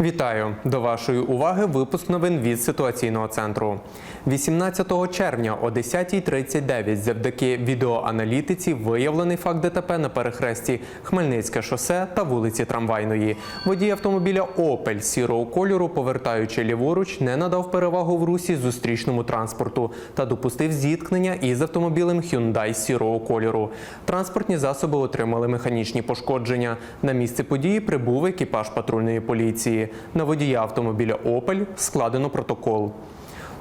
Вітаю до вашої уваги. Випуск новин від ситуаційного центру. 18 червня о 10.39 завдяки відеоаналітиці виявлений факт ДТП на перехресті Хмельницьке шосе та вулиці Трамвайної. Водій автомобіля Опель сірого кольору, повертаючи ліворуч, не надав перевагу в русі зустрічному транспорту та допустив зіткнення із автомобілем Hyundai сірого кольору. Транспортні засоби отримали механічні пошкодження. На місце події прибув екіпаж патрульної поліції. На водія автомобіля Опель складено протокол.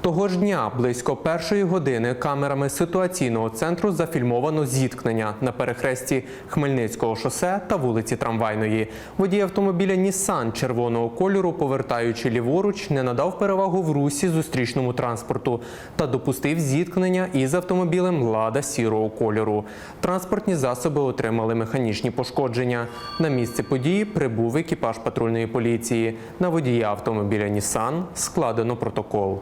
Того ж дня, близько першої години, камерами ситуаційного центру зафільмовано зіткнення на перехресті Хмельницького шосе та вулиці Трамвайної. Водій автомобіля Нісан червоного кольору, повертаючи ліворуч, не надав перевагу в русі зустрічному транспорту та допустив зіткнення із автомобілем Лада сірого кольору. Транспортні засоби отримали механічні пошкодження. На місце події прибув екіпаж патрульної поліції. На водія автомобіля Нісан складено протокол.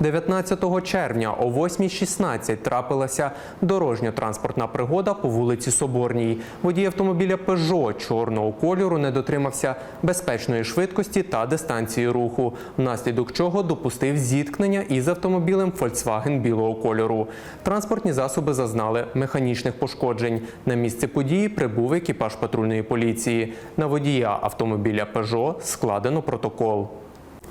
19 червня о 8.16 трапилася дорожньо-транспортна пригода по вулиці Соборній. Водій автомобіля Peugeot чорного кольору не дотримався безпечної швидкості та дистанції руху, внаслідок чого допустив зіткнення із автомобілем Volkswagen білого кольору. Транспортні засоби зазнали механічних пошкоджень. На місце події прибув екіпаж патрульної поліції. На водія автомобіля Peugeot складено протокол.